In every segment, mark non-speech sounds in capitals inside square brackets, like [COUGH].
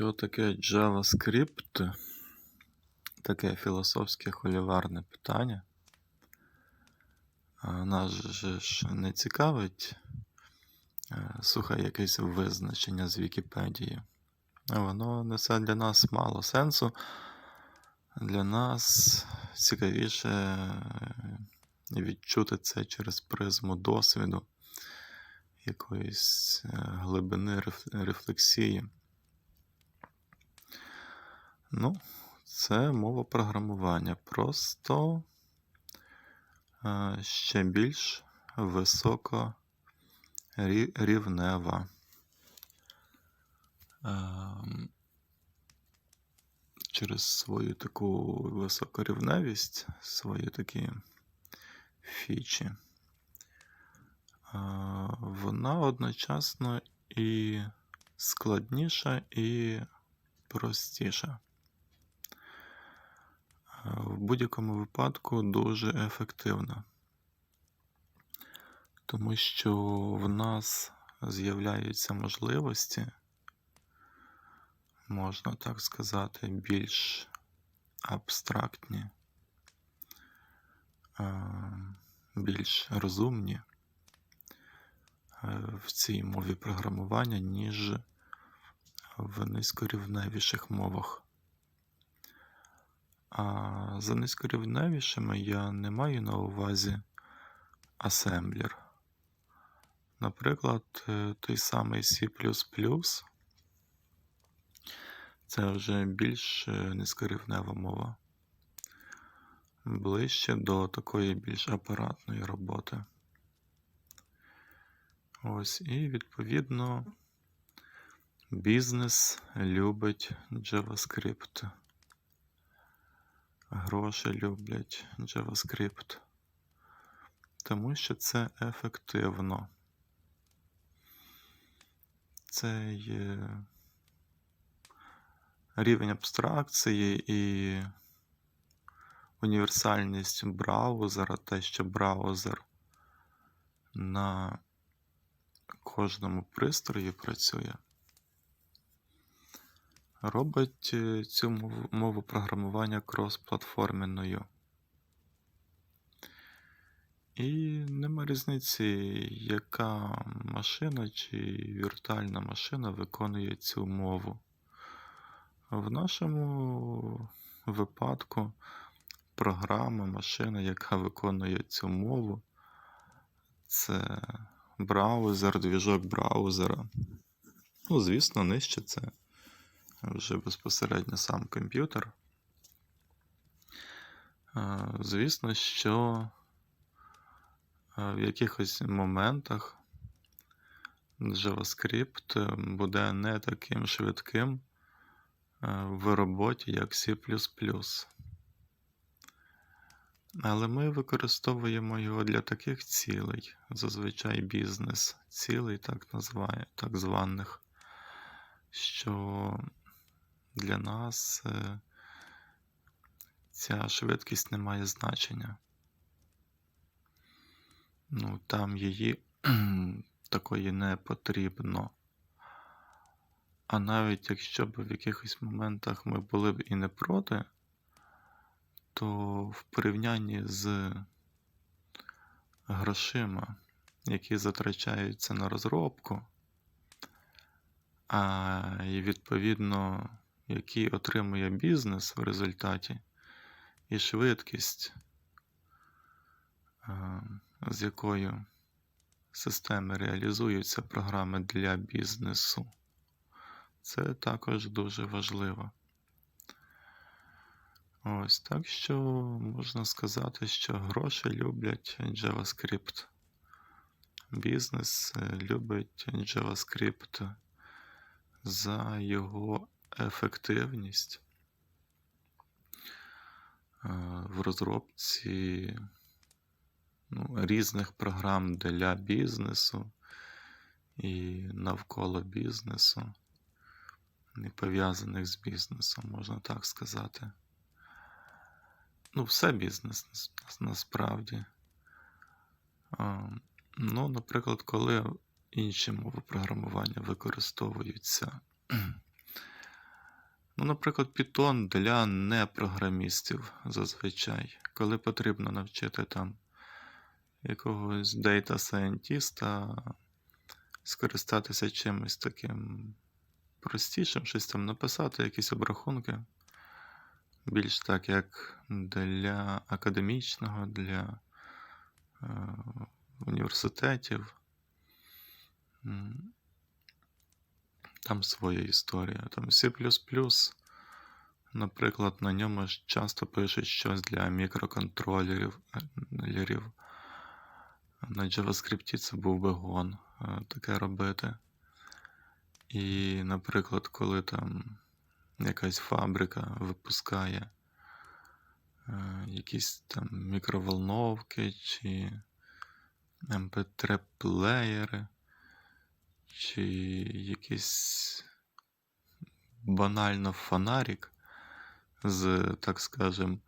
Що таке JavaScript? Таке філософське холіварне питання. Нас же ж не цікавить сухе якесь визначення з Вікіпедії. Воно несе для нас мало сенсу. Для нас цікавіше е, відчути це через призму досвіду, якоїсь е, глибини рефлексії. Ну, це мова програмування. Просто е, ще більш високорівнева. Ем, Через свою таку високорівневість, свої такі фічі, е, вона одночасно і складніша, і простіша. В будь-якому випадку дуже ефективна. Тому що в нас з'являються можливості, можна так сказати, більш абстрактні, е, більш розумні е, в цій мові програмування, ніж в низькорівневіших мовах. А за низькорівневішими я не маю на увазі асемблер. Наприклад, е, той самий C це вже більш е, низькорівнева мова, ближче до такої більш апаратної роботи. Ось, і відповідно бізнес любить JavaScript. Гроші люблять JavaScript, тому що це ефективно. Це є рівень абстракції і універсальність браузера, те, що браузер на кожному пристрої працює, робить е, цю мову, програмування кросплатформенною. І нема різниці, яка машина чи віртуальна машина виконує цю мову. В нашому випадку програма, машина, яка виконує цю мову, це браузер, двіжок браузера. Ну, звісно, нижче це вже безпосередньо сам комп'ютер. Е, Звісно, що е, в якихось моментах JavaScript буде не таким швидким е, в роботі, як C. Але ми використовуємо його для таких цілей, зазвичай бізнес, цілей так, називає, так званих, що для нас е, ця швидкість не має значення. Ну, там її [CLEARS THROAT] такої не потрібно. А навіть якщо б в якихось моментах ми були б і не проти, то в порівнянні з грошима, які затрачаються на розробку, а і відповідно, який отримує бізнес в результаті, і швидкість, е, з якою системи реалізуються програми для бізнесу, це також дуже важливо. Ось так що можна сказати, що гроші люблять JavaScript. Бізнес е, любить JavaScript за його ефективність е, в розробці ну, різних програм для бізнесу і навколо бізнесу, і пов'язаних з бізнесом, можна так сказати. Ну, все бізнес насправді. Ну, наприклад, коли інші мови програмування використовуються Ну, наприклад, Python для непрограмістів зазвичай, коли потрібно навчити там якогось дейта сайентіста скористатися чимось таким простішим, щось там написати, якісь обрахунки. Більш так, як для академічного, для е, університетів. Там своя історія. Там C, наприклад, на ньому часто пишуть щось для мікроконтролерів. На JavaScript це був би гон е, таке робити. І, наприклад, коли там якась фабрика випускає е, якісь там мікроволновки чи MP3-плеєри, чи якийсь банально фонарик з, так скажем,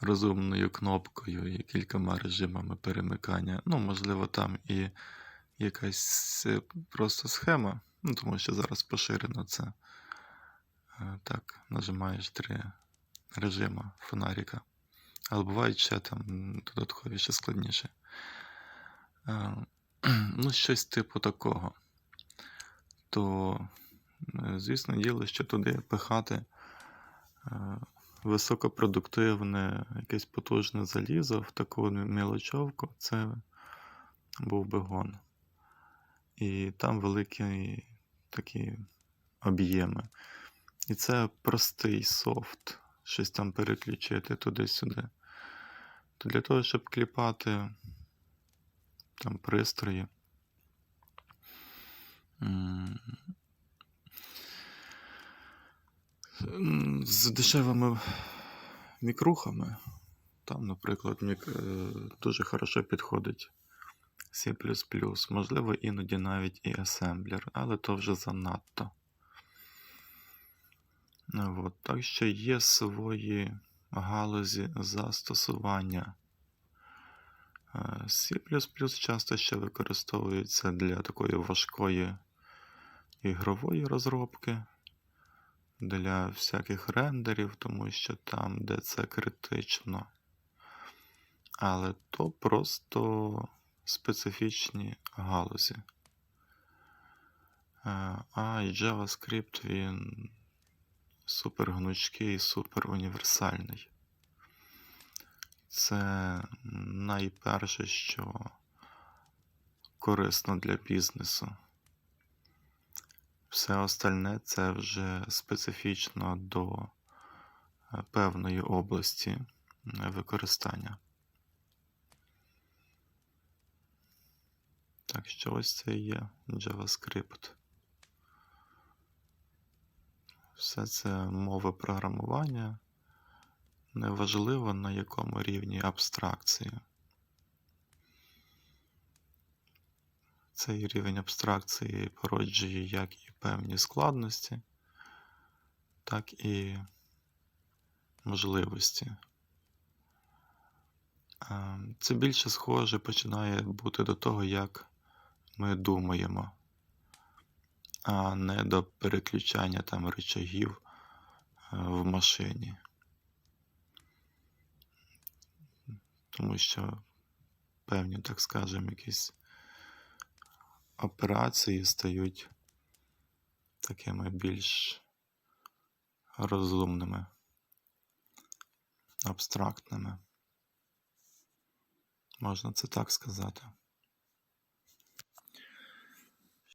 розумною кнопкою і кількома режимами перемикання. Ну, можливо, там і якась е, просто схема, ну, тому що зараз поширено це. Е, Так, нажимаєш три режима фонарика. Але бувають ще там додаткові, ще складніше. Е, [CLEARS THROAT] Ну, щось типу такого. То, е, звісно, діло, що туди пихати е, високопродуктивне, якесь потужне залізо в таку мілочовку, це був би гон. І там великі такі об'єми. І це простий софт, щось там переключити туди-сюди. То для того, щоб кліпати там пристрої. З дешевими мікрухами. Там, наприклад, е, дуже хорошо підходить C, можливо, іноді навіть і асемблер, але то вже занадто. От. Так що є свої галузі застосування. Е, C часто ще використовується для такої важкої ігрової розробки, для всяких рендерів, тому що там, де це критично. Але то просто специфічні галузі. Е, А і JavaScript він супер гнучкий і супер універсальний. Це найперше, що корисно для бізнесу. Все остальне це вже специфічно до е, певної області е, використання. Так що ось це є JavaScript. Все це мови програмування. Неважливо на якому рівні абстракції. Цей рівень абстракції породжує як і певні складності, так і можливості. Е, Це більше схоже починає бути до того, як ми думаємо, а не до переключання там рычагів е, в машині. Тому що певні, так скажемо, якісь операції стають такими більш розумними, абстрактними. Можна це так сказати.